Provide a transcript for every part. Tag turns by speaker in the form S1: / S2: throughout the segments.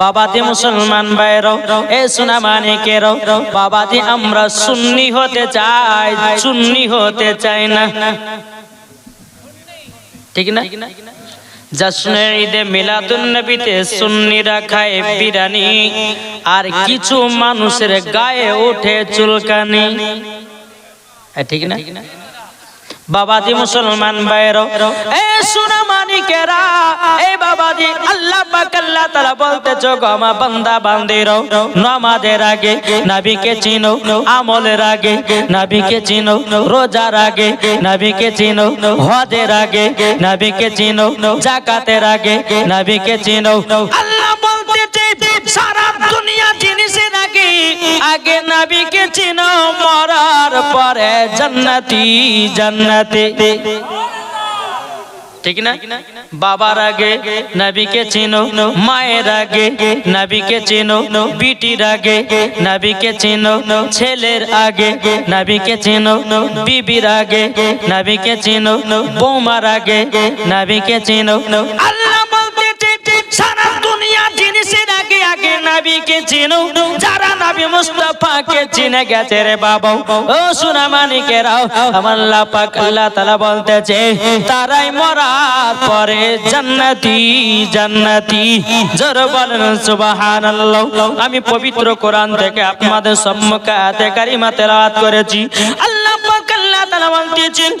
S1: বাবাজি মুসলমান ভাইরাও এ সোনা মানিকেরাও বাবাজি আমরা সুন্নি হতে চাই সুন্নি হতে চাই না। ঠিক না? জশ্নে ঈদে মিলাদুন নবীতে সুন্নিরা খায় বিরানি আর কিছু মানুষের গায়ে ওঠে চুলকানি। ঠিক না? বাবাজি মুসলমান ভাইরো এ সোনা মানিকেরা এই বাবাজি, আল্লাহ পাক আল্লাহ তাআলা বলতে গমা বান্দা বান্দিরো নামাজের আগে নবীকে চিনো, আমলের আগে নবীকে চিনো, রোজার আগে নবীকে চিনো, হজের আগে নবীকে চিনো যাকাতের আগে নবীকে চিনো। আল্লাহ আগে নবীকে চিনো, মরার পরে জান্নাতি, জান্নাতে। ঠিক না? বাবার আগে নবীকে চিনো, মায়ের আগে নবীকে চিনো, বিটির আগে নবীকে চিনো, ছেলের আগে নবীকে চিনো, বিবির আগে নবীকে চিনো, বৌমার আগে নবীকে চিনো। আল্লাহ বলতেছে সারা দুনিয়া জিনিসের আগে নবীকে চিনো যারা নবী মুস্তাফাকে চিনে গেছে রে ও আমার আল্লাহ আল্লাহ বলতেছে, তারাই মরার পরে জান্নাতি জান্নাতি। জোর বলেন আমি পবিত্র কোরআন থেকে আপনাদের সম্মুখে আয়াতে কারিমা তেলাওয়াত করেছি। আল্লাহ পাক তাআলা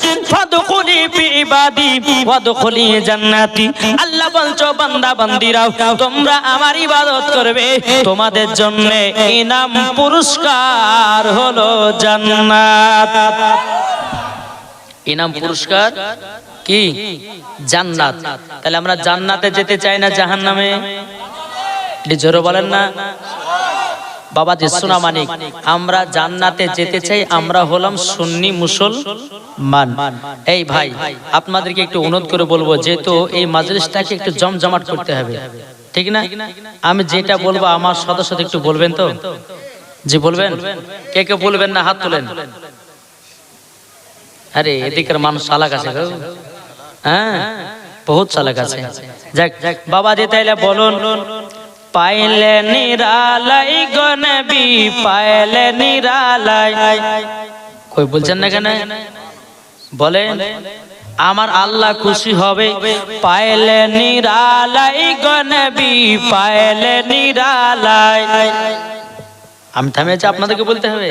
S1: তোমাদের জন্য ইনাম পুরস্কার হলো জান্নাত। ইনাম পুরস্কার কি? জান্নাত। তাহলে আমরা জান্নাতে যেতে চাই না জাহান্নামে? এটি জোরে বলেন না। বাবা যে সোনা মানিক আমরা জান্নাতে যেতে চাই আমরা হলাম সুন্নি মুসলমান। এই ভাই আপনাদেরকে একটু অনুরোধ করে বলব যেহেতু এই মাজলিসটাকে একটু জমজমাট করতে হবে। ঠিক না? আমি যেটা বলব আমার সদস্য একটু বলবেন তো? জি বলবেন? কে কে বলবেন না হাত তোলেন? আরে এদিকের মানুষ চালাক আছে গো। হ্যাঁ? বহুত চালাক আছে। যাক বাবা যে তাইলে বলুন। পাইলে নিরালাই গনবি পাইলে নিরালাই। কই বলছেন না কেন? বলেন, আমার আল্লাহ খুশি হবে। পাইলে নিরালাই গনবি পাইলে নিরালাই। আমি থামিয়েছি আপনাদেরকে বলতে হবে?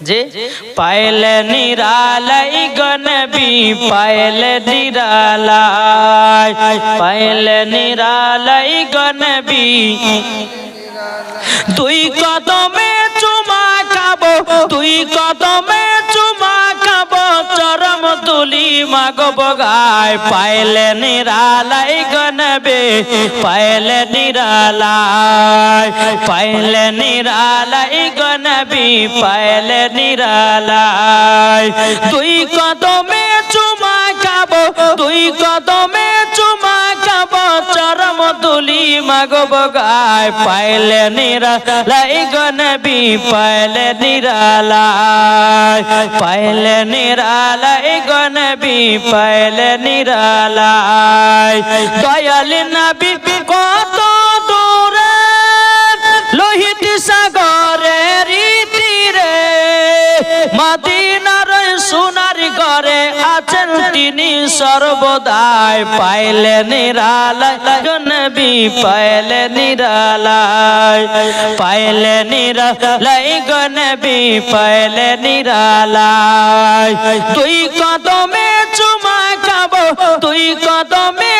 S1: যে নিরালাই গনবি পাইলে নিরালাই পাইলে নিরালাই গনবি দুই কদমে চুমা খাব দুই কদমে তুলি মাগো বগাই পাইলে নিরালাই গনবে পাইলে নিরালাই পাইলে নিরালাই গনবি পাইলে নিরালাই। তুই কদমে চুমা খাব তুই কদমে তুলি মাগো বগায়, পাইলে নিরালাই গনবি পাইলে নিরালাই পাইলে নিরালাই গনবি পাইলে নিরালাই দয়াল নবী আছেন তিনি সর্বদাই পাইলে নিরালাই গনবি পাইলে নিরালাই পাইলে নিরালাই নবী পাইলে নিরালাই তুই কদমে চুমা খাব তুই কদমে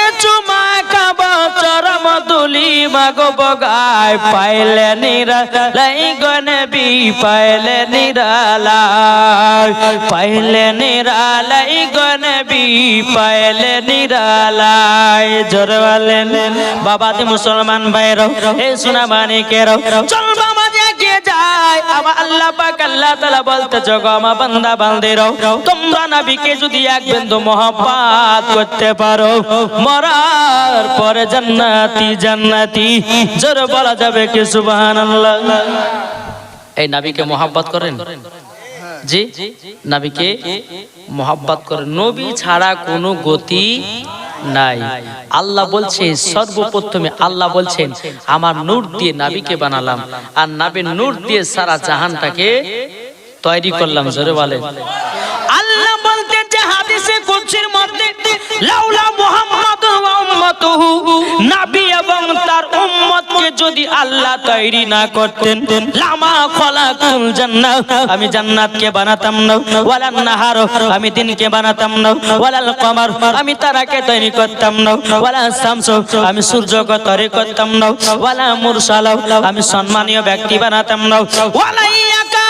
S1: তুলি মাগো বগায় পাইলে নিরালাই গনবি পাইলে নিরালাই। পাইলে নিরালাই গনবি পাইলে নিরালাই। জোর বলেন বাবা দি মুসলমান ভাইরো, এ সোনা মানিকেরো, চল বাবা এগিয়ে যায় আমার আল্লাহ পাক আল্লাহ তাআলা বলতে আমার বান্দা তোমরা নবীকে যদি এক বিন্দু করতে পারো, মরার পরে জান্নাতি জান্নাতি, জোর বলা যাবে কি সুবহানাল্লাহ? এই নবীকে মহব্বত করেন? জি, নবীকে মোহাব্বত করে। নবী ছাড়া কোনো গতি নাই। আল্লাহ বলছে সর্বপ্রথমে আল্লাহ বলছেন, আমার নূর দিয়ে নাবিকে বানালাম। আর নাবির নূর দিয়ে সারা জাহানটাকে তৈরি করলাম, জোরে বলেন আল্লাহ বলতে যে হাদিসে কুদসির মধ্যে, লাউলা মুহাম্মাদ ওয়া জান্নাহ, আমি বানাতাম আমি দিনকে বানাতাম ওয়ালাল কমার, আমি তারাকে তৈরি করতাম না। আমি তৈরি করতাম না। ওয়ালা মুরসাল আমি সম্মানীয় ব্যক্তি বানাতাম না। ওয়ালা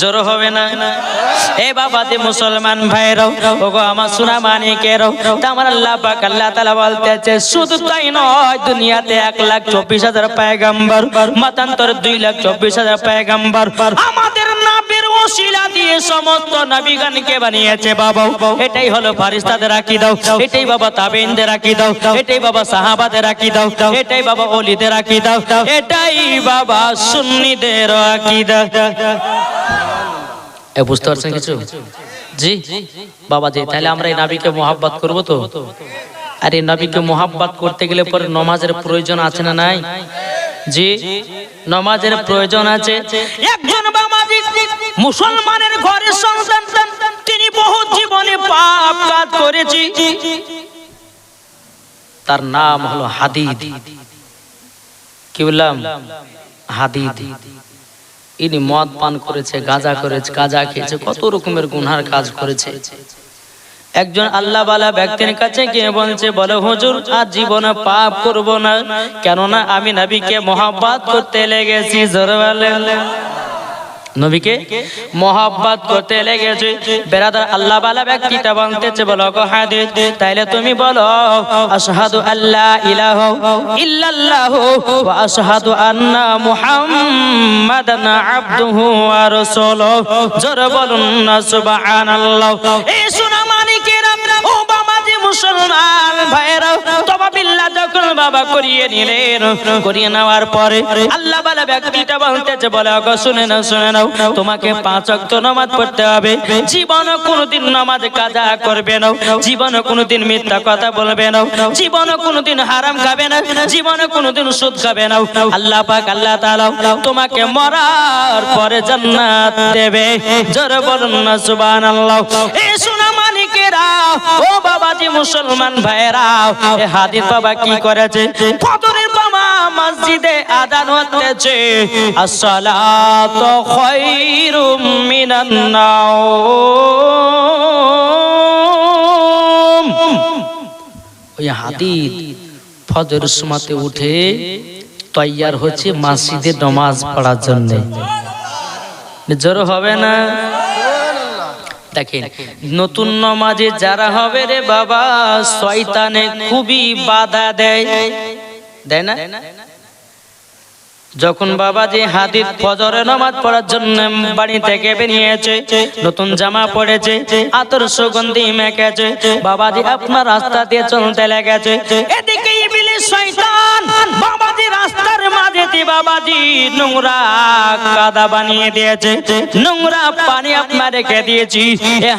S1: জোর হবে না। এ বাবা দে মুসলমান ভাইরাও ওগো আমার সোনা মানিকেরও আমার আল্লাহ পাক আল্লাহ তাআলা বলতেছে, শুধু তাই নয়, দুনিয়াতে এক লাখ চব্বিশ হাজার পায়গাম্বর, মতান্তর দুই লাখ চব্বিশ হাজার পায়গাম্বর। আমাদের নাবির ওসিলা দিয়ে সমস্ত নবীগণকে বানিয়েছে বাবা। এটাই হলো ফারিস্তাদের রাখি দাও এটাই বাবা তাবেইনদের রাখি দাও এটাই বাবা সাহাবাদের রাখি দাও এটাই বাবা ওলিদের রাখি দাও এটাই বাবা সুন্নিদের রাখি বুঝতে পারছেন কিছু? জি? বাবা জি, তাহলে আমরা এই নাবিকে মোহাব্বত করব তো? আর এই নাবিকে মোহাব্বত করতে গেলে পরে নমাজের প্রয়োজন আছে না নাই? জি? নমাজের প্রয়োজন আছে। একজন মুসলমানের ঘরের সন্তান, তিনি বহু জীবনে পাপ কাজ করেছি। তার নাম হলো হাদিদ। কি বললাম? হাদিদ। ইনি মদ পান করেছে, গাঁজা করেছে, গাঁজা খেয়েছে, কত রকমের গুনহার কাজ করেছে। একজন আল্লাহ বালা ব্যক্তির কাছে গিয়ে বলছে, বলে, হুজুর, আর জীবনে পাপ করব না। কেননা আমি নবীকে মহাব্বাত করতে লেগেছি জোরবেলা নবীকে মহাব্বত করতে লেগেছে। বেরাদার আল্লাহ বালা ব্যক্তিটা বলতেছে, বলো গো হাদিস, তাইলে তুমি বলো, আশহাদু আল্লাহ ইলাহা ইল্লাল্লাহু ওয়া আশহাদু আন্না মুহাম্মাদান আবদুহু ওয়া রাসূলুহু। জোরে বলুন না, সুবহানাল্লাহ। এই শোনা মুসলমান ভাইরা যখন বাবা করিয়ে নিলেন, করিয়ে নেওয়ার পরে আল্লাহ বালা, ব্যক্তিটা বলতেছে, বলে, ওগো, শুনে শুনে নাও, তোমাকে পাঁচ নামাজ পড়তে হবে। জীবন কোনোদিন কাজা করবে না জীবন কোনোদিন মিথ্যা কথা বলবে না জীবন কোনোদিন হারাম খাবে না জীবন কোনোদিন সুদ খাবে না। আল্লাহ পাক, আল্লাহ তাআলা তোমাকে মরার পরে জান্নাত দেবে। জোরে বলুন না, সুবহানাল্লাহ। এই সোনা মানিকেরা ও মুসলমান ভাইরা এ হাদিস বাবা কি করেছে? বাবা মসজিদে আযান হতেছে ওই হাদিস ফজর সময়তে উঠে তৈয়ার হচ্ছে মসজিদে নামাজ পড়ার জন্য। জোর হবে না? দেখেন নতুন নমাজে যারা হবে রে বাবা শয়তানে খুবই বাধা দেয়। দেয় না? যখন বাবা যে হাদিস ফজরে নামাজ পড়ার জন্য বাড়ি থেকে বেরিয়েছে, নতুন জামা পড়েছে আতর সুগন্ধি মেখেছে, বাবাজি আপনার রাস্তা দিয়ে চলতে লেগেছে। এদিকে ইবলিস শয়তান, বাবাজি রাস্তার বাবাজি নোংরা কাদা বানিয়ে দিয়েছে। নোংরা পানি আপনার রেখে দিয়েছি, এ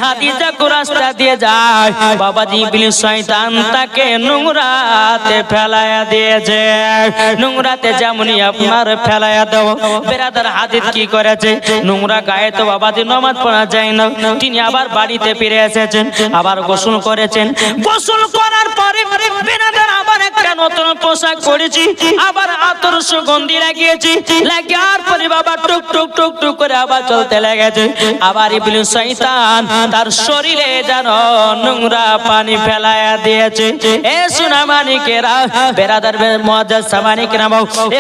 S1: রাস্তা দিয়ে যায়। বাবাজি ইবলিস শয়তান তাকে নোংরাতে ফেলায়া দিয়েছে। নোংরাতে যেমনই আপনার ফেলায়া দাও। বেরাদার হাদিস কি করেছে? নোংরা গায়ে তো বাবাজি নামাজ পড়া যায় না। তিনি আবার বাড়িতে ফিরে এসেছেন, আবার গোসল করেছেন। গোসল করার পরে বেরাদার আবার নতুন পোশাক পরেছি, আবার আতর সুগন্ধি লাগিয়েছি। লাগার পরে বাবা টুক টুক টুক টুক করে আবার চলতে লেগেছে। আবার শয়তান তার শরীরে যেন নোংরা পানি ফেলায়া দিয়েছে। এ মানিকেরা সামানিকেরা এ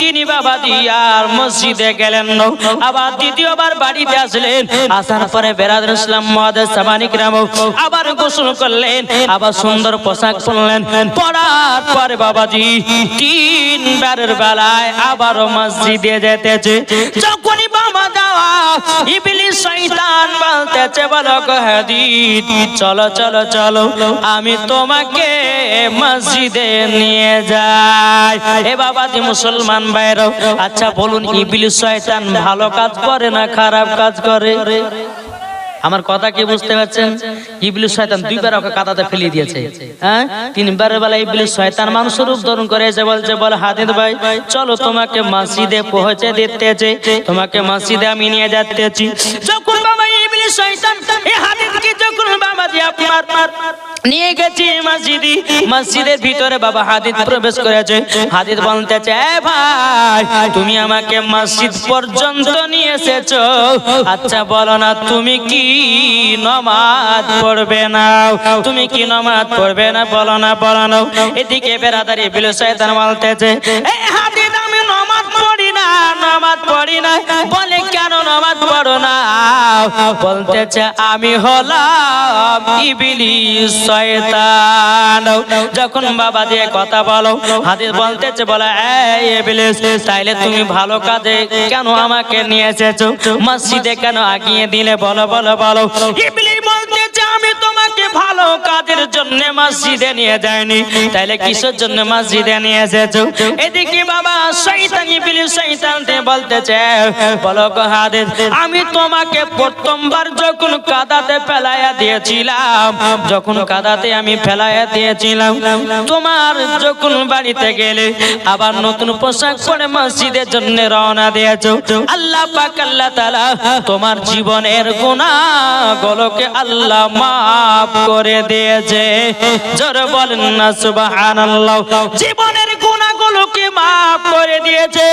S1: তিনি বাবা দিয়ার মসজিদে গেলেন আবার দ্বিতীয়বার বাড়িতে আসলেন, আসার পরে বেরাদার ইসলাম মহাজাজ সামানিকেরা আবার গোসল করলেন, আবার সুন্দর পোশাক পরলেন। পরে বাবাজি তিনবারের বেলায় আবারও মসজিদে যেতেছে। যখনই বাবা যাওয়া বলতেছে বলো চলো চলো চলো, আমি তোমাকে মসজিদে নিয়ে যাই। এ বাবাজি, মুসলমান ভাইরাও আচ্ছা বলুন, ইবলিস শয়তান ভালো কাজ করে না খারাপ কাজ করে? আমার কথা কি বুঝতে পারছেন? ইবলিস শয়তান দুইবার ওকে কাদাতে ফেলিয়ে দিয়েছে। হ্যাঁ? তিনবার বেলা ইবলিস শয়তান মানুষ রূপ ধারণ করে এসে বলছে, বল হাদিদ ভাই, চলো তোমাকে মসজিদে পৌঁছে দিতেছে তোমাকে মসজিদে আমি নিয়ে যাচ্ছি। যখন বাবা ইবলিস শয়তান নিয়ে গেছি মসজিদি মসজিদের ভিতরে বাবা হাদিদ প্রবেশ করেছে। হাদিদ বলতেছে ভাই, তুমি আমাকে মসজিদ পর্যন্ত নিয়ে এসেছ। আচ্ছা বলো না, তুমি কি নমাজ পড়বে না? তুমি কি নমাজ পড়বে না? বলো না বলো না। এদিকে বেরাদারি বিল শয়তান বলতেছে হাদিদ নামাজ পড়ি না বলে, কেন নামাজ পড়ো না? বলতেছে, আমি হলাম ইবলিস শয়তান। যখন বাবা দিয়ে কথা বলো, হাদিস বলতেছে, বলে, এই ইবলিস, তাইলে তুমি ভালো কাজে কেন আমাকে নিয়ে এসেছ? মসজিদে কেন আগিয়ে দিলে? বলো বলো বলো। ইবলিস কাজের জন্য মসজিদে নিয়ে যাইনি তাইলে কিসের জন্য মসজিদে নিয়ে এসেছ? এদিকে বাবা শয়তান ইবলিস শয়তান তে বলতেছে, বলো গো হাদিস, আমি তোমাকে প্রথমবার যখন কাদাতে ফেলাইয়া দিয়েছিলাম, যখন কাদাতে আমি ফেলাইয়া দিয়েছিলাম, তোমার যখন বাড়িতে গেলে আবার নতুন পোশাক পরে মসজিদের জন্য রওনা দিয়েছ। আল্লাহ পাক, আল্লাহ তাআলা তোমার জীবনের গুনাহগুলোকে আল্লাহ মাফ করে দিয়েছে। জোরে বলেন না, সুবহানাল্লাহ। জীবনের গুনাহগুলোকে মাফ করে দিয়েছে।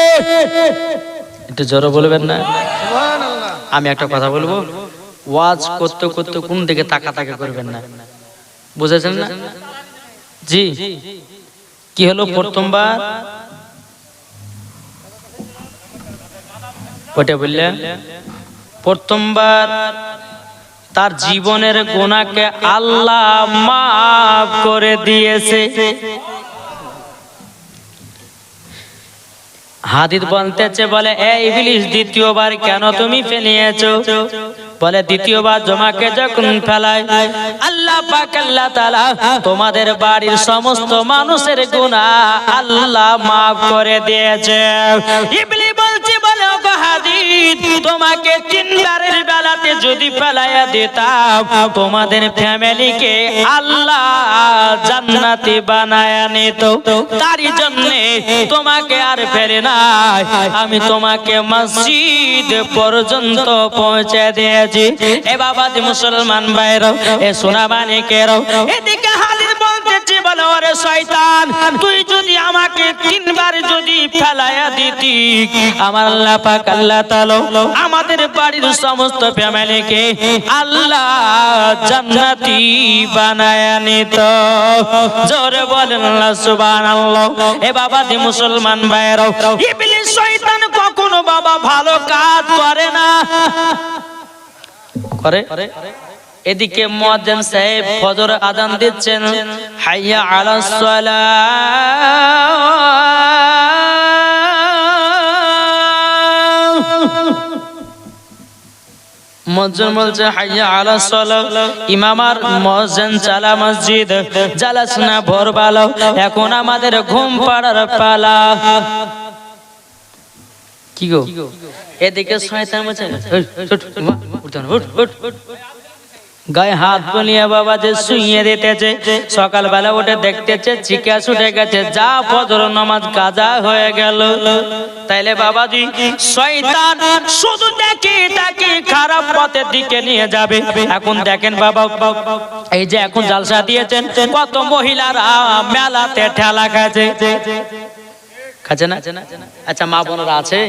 S1: একটু জোরে বলবেন না? আমি একটা কথা বলব। ওয়াজ করতে করতে কোন দিকে তাকা তাকা করবেন না। বুঝেছেন না? জি। কি হলো প্রথমবার? ওটা বললেন, প্রথমবার তার জীবনের গোনাকে আল্লাহ মাফ করে দিয়েছে। হাদিদ বলতেছে বলে এ ইবলিস দ্বিতীয়বার কেন তুমি ফেলিয়েছো? বলে দ্বিতীয়বার জমাকে যখন ফেলায় আল্লাহ পাক আল্লাহ তাআলা তোমাদের বাড়ির সমস্ত মানুষের গুনাহ আল্লাহ মাফ করে দিয়েছে। ইবলিস বলছে বলে ও হাদিদ তোমাকে তিনবারের বেলাতে যদি ফেলাইয়া দিতাম, তোমাদের ফ্যামিলিকে আল্লাহ জান্নাতি বানায় নিত। তারই জন্য তোমাকে আর ফেরে নাই। আমি তোমাকে মসজিদ পর্যন্ত পৌঁছে দিয়েছি। এ বাবা মুসলমান বাইর এ সোনা বানিকের এদিকে হালিদ বলতেছি বলে ওরে শয়তান তুই যদি আমাকে তিনবার যদি ফেলাইয়া দিতি আমার আল্লাহ পাক আল্লাহ তাআলা আমাদের বাড়ির সমস্ত ফ্যামিলিকে আল্লাহ জান্নাতি বানায় নিত। জোরে বলেন আল্লাহ সুবহানাল্লাহ। এ বাবা দি মুসলমান ভাইরাও ইবলিস শয়তান কখনো বাবা ভালো কাজ করে না। করে? এদিকে মুয়াজ্জিন সাহেব ফজর আজান দিচ্ছেন হাইয়া আলাস মজ্জন বলছে হাইয়া আলা সালাহ ইমাম আর মুয়াজ্জিন চালা মসজিদ জালাস না ভোর বালো এখন আমাদের ঘুম পাড়ার পালা কি গো এদিকে শয়তান বলছে "এই, উঠ, উঠ, উঠ, উঠ, উঠ, উঠ।" গায়ে হাত বলিয়া বাবা যে শুইয়ে দিতেছে সকালবেলা উঠে দেখতেছে চিকা ছুটে গেছে যা ফজর নামাজ কাজা হয়ে গেল। তাইলে বাবাজি শয়তান শুধু দেখি তাকে খারাপ পথের দিকে নিয়ে যাবে। এখন দেখেন বাবা এই যে এখন জালসা দিয়েছেন কত মহিলারা মেলাতে ঠেলা খাচ্ছে। খাচ্ছে না? আচ্ছা মা বোনেরা আছে।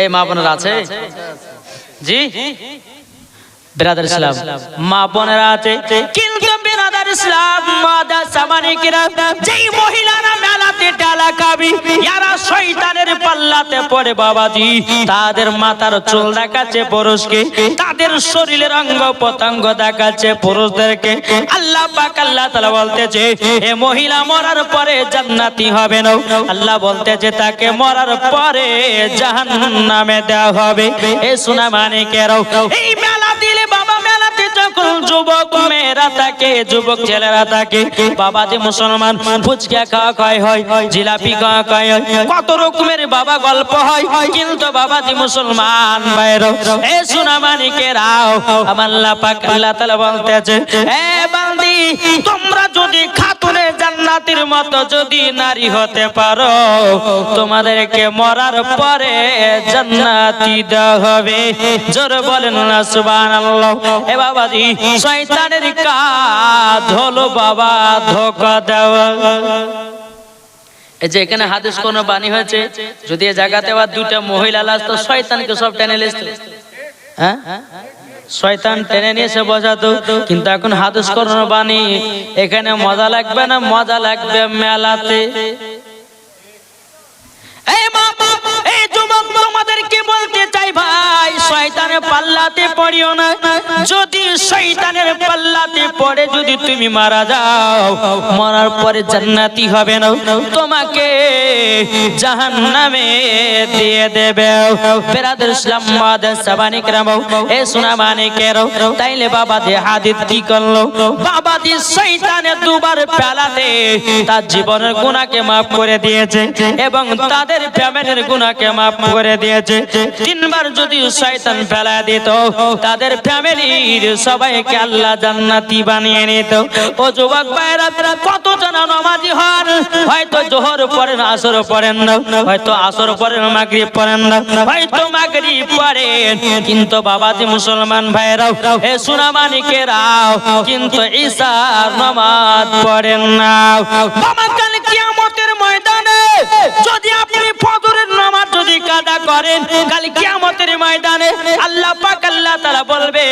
S1: এই মা বোনেরা আছে? জি? ব্রাদার ইসলাম মা বোনেরা আছে কিন্তু ব্রাদার ইসলাম মাদা সামানিকেরা যেই মেলাতে জান্নাতি টালাকাবি যারা শয়তানের পাল্লাতে পড়ে, বাবাজি। তাদের মাথার চুল দেখাচ্ছে পুরুষকে, তাদের শরীরের অঙ্গ প্রত্যঙ্গ দেখাচ্ছে পুরুষদেরকে। আল্লাহ পাক আল্লাহ বলতেছে, এ মহিলা মরার পরে জান্নাতি হবে না। আল্লাহ বলতেছে, তাকে মরার পরে জাহান্নামে দেওয়া হবে। এ সোনা এই মেলা দিলে বাবা মেলাতে যুবক, মেয়েরা থাকে, যুবক ছেলেরা থাকে। বাবা যে মুসলমান, ফুচকা খাওয়া খায় হয়, জিলাপি খাওয়া খায় হয়। কত রকমের বাবা গল্প হয়, কিন্তু বাবা যে মুসলমান বাইর এ সোনা মানিকেরাও, আমার আল্লাহ পাক আল্লাহ তাআলা বলতেছে, এ বান্দি। তোমরা যদি খাতুনে জান্নাতের মতো যদি নারী হতে পারো, তোমাদেরকে মরার পরে জান্নাতি দেওয়া হবে। জোর বলেন না, সুবহানাল্লাহ। এ বাবাজি, শয়তানের কাজ হলো বাবা ধোকা দেওয়া। এই যে এখানে হাদিস কোন বাণী হয়েছে, যদি জায়গাতে আবার দুইটা মহিলা লাশ তো শয়তানকে সব টেনে লিখতো হ্যাঁ? শয়তান টেনে নিয়েছে এসে বসাতো, কিন্তু এখন হাদুস করোনা বাণী। এখানে মজা লাগবে না? মজা লাগবে মেলাতে। শয়তানের পাল্লাতে পড়িও না। যদি শয়তানের পাল্লাতে পড়ে, যদি তুমি মারা যাও, মরার পরে জান্নাতি হবে না। তোমাকে জাহান্নামে দিয়ে দেবে। বেরাদের ইসলাম সাবানিক রামও এ সোনা মানিকের। তাইলে বাবা যে হাদিস কি করল? বাবা যে শয়তানের দুবার পেলাতে তার জীবনের গুনাহকে মাফ করে দিয়েছে এবং তাদের ফ্যামিলির গুনাহকে মাফ করে দিয়েছে। তিনবার যদি শয়তান ফেলা দিত। তাদের ফ্যামিলির সবাইকে আল্লাহ জান্নাতি বানিয়ে নিত। ও যুবক ভাইরা কত জন নামাজি হন? হয়তো জোহর পড়েন, আসর পড়েন না। হয়তো আসর পড়েন, মাগরিব পড়েন না। হয়তো মাগরিব পড়েন, কিন্তু বাবাজি মুসলমান ভাইরাও হে সুনামানিকেরাও কিন্তু ঈশার নামাজ পড়েন না। কিয়ামতের ময়দানে যদি আপনি ফজরের নামাজ যদি কাদা করেন, কাল কিয়ামতের ময়দানে আল্লাহ পাক আল্লাহ তাআলা বলবে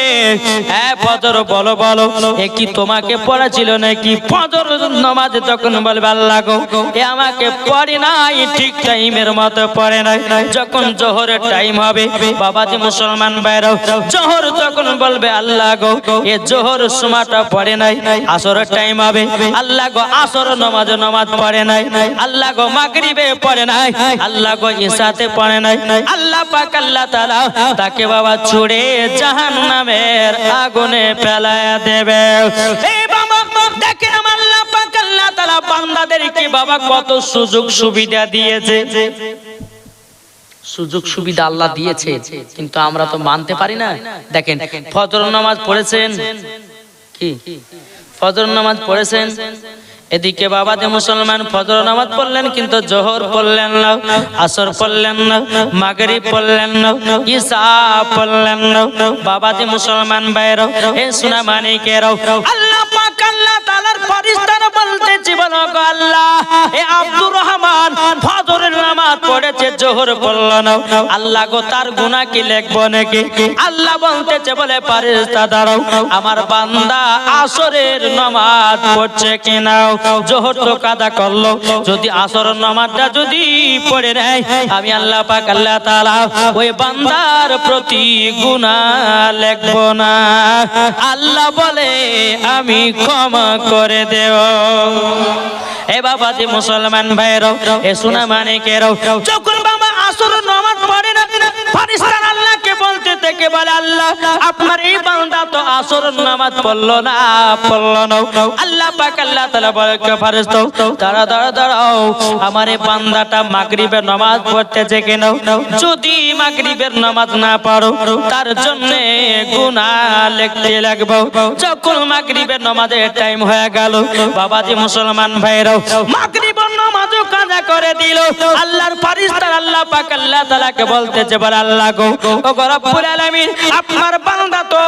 S1: হ্যাঁ ফজর, বলো বলো, এ কি তোমাকে পড়া ছিল নাকি? ফজর নামাজ তখন বলবে, আল্লাহ গো, এ আমাকে পড়ে নাই, ঠিক টাইমের মতো পড়ে নাই। যখন জোহরের টাইম হবে বাবা যে মুসলমান বাইরাও জোহর তখন বলবে, আল্লাহ গো, এ জোহর সময়টা পড়ে নাই, আসরের টাইম হবে। আল্লাহ গো, আসর নামাজ নামাজ পড়ে নাই। আল্লাহ গো, মাগরিবে পড়ে নাই। আল্লাহ গো ইসাতে পড়ে নাই। আল্লাহ পাক আল্লাহ তাআলা তাকে বাবা ছুড়ে জাহান্নামের আগুনে ফেলায়া দেবে। এই বাবা, দেখেন আমার আল্লাহ পাক আল্লাহ তাআলা বান্দাদেরকে বাবা কত সুযোগ সুবিধা দিয়েছে। সুযোগ সুবিধা আল্লাহ দিয়েছে, কিন্তু আমরা তো মানতে পারি না। দেখেন, ফজর নামাজ পড়েছেন? কি? ফজর নামাজ পড়েছেন? এদিকে বাবা যে মুসলমান ফজর নামাজ পড়লেন, কিন্তু জোহর পড়লেন না, আসর পড়লেন না মাগরি পড়লেন না, ঈসা পড়লেন না। বাবা যে মুসলমান বাইরও এ সোনা মানিকেরও, আল্লাহ পাক আল্লাহ তাআলার ফেরেশতারা বলতেছে বলো গো আল্লাহ। এ আব্দুর রহমান ফজরের নামাজ পড়েছে, জোহর পড়ল না। আল্লাহ গো, তার গুনাহ কি লিখব নাকি? আল্লাহ বলতেছে, বলে দাঁড়াও। আমার বান্দা আসরের নামাজ পড়ছে জোহর তো কাদা করল। যদি আসরের নামাজটা যদি পড়ে নেয়, আমি আল্লাহ পাক, আল্লাহ তাআলা ওই বান্দার প্রতি গুনাহ লিখব না। আল্লাহ বলে, আমি ক্ষমা করে দেও। এ বাবা যে মুসলমান ভাইরাও এ সোনা মানিকেরাও যখন বাবা আসর নামাজ পড়ে না। ফারিস্তান আল্লাহকে বলতে থেকে বলে, আল্লাহ, আপনার এই বান্দা তো আসর নামাজ পড়ল না পড়ল না। আল্লাহ পাক আল্লাহ তাআলা বলে, কে ফারিস্তা দাঁড়া দাঁড়া দাঁড়াও, আমার এই বান্দাটা মাগরিবের নামাজ পড়তেছে কেন? যদি মাগরিবের নামাজ না পড়ো, তার জন্য গুনাহ লিখতে লাগবে। যখন মাগরিবের নামাজের টাইম হয়ে গেল, বাবাজি মুসলমান ভাইরাও মাগরিবের কাজা করে দিল। আল্লাহর ফারিস্তার আল্লাহ পাক আল্লাহ তাআলাকে বলতেছে, বলে আল্লাহ গো ও রব্বুল আলামিন, আপনার বান্দা তো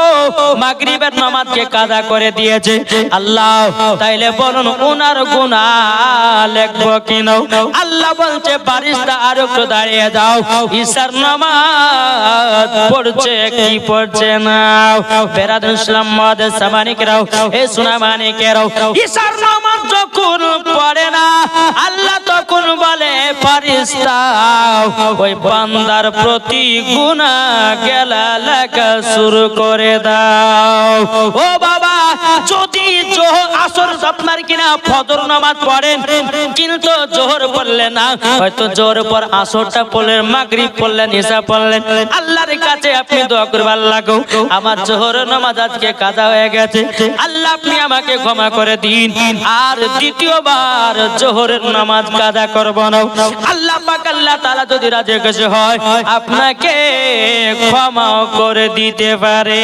S1: মাগরিবের নামাজকে কাজা করে দিয়েছে। আল্লাহ, তাইলে বলুন ওনার গুনাহ লিখব কিনো? আল্লাহ বলছে বারিশটা আর একটু দাঁড়িয়ে যাও। ঈশার নামাজ পড়ছে কি পড়ছে না? বেরাদ ইসলাম মদ সামানিকরাও, এ সোনা মানিকেরাও ঈশার নামাজ যখন পড়ে না, আল্লাহ তখন বলে ফারিস্তা ওই বান্দার প্রতি গুণা গেলা লেখা শুরু করে দাও। ও বাবা কিন্তু জোহর পড়লেন না, হয়তো জোহর পর আসরটা পড়লেন, মাগরিব পড়লেন, ইসা পড়লেন। আল্লাহর কাছে আমার জোহর নামাজ আজকে কাজা হয়ে গেছে। আল্লাহ আপনি আমাকে ক্ষমা করে দিন। আর দ্বিতীয়বার জোহরের নামাজ কাজা করব আল্লাহ পাক, আল্লাহ তাআলা যদি রাজি খুশি হয়, আপনাকে ক্ষমা করে দিতে পারে।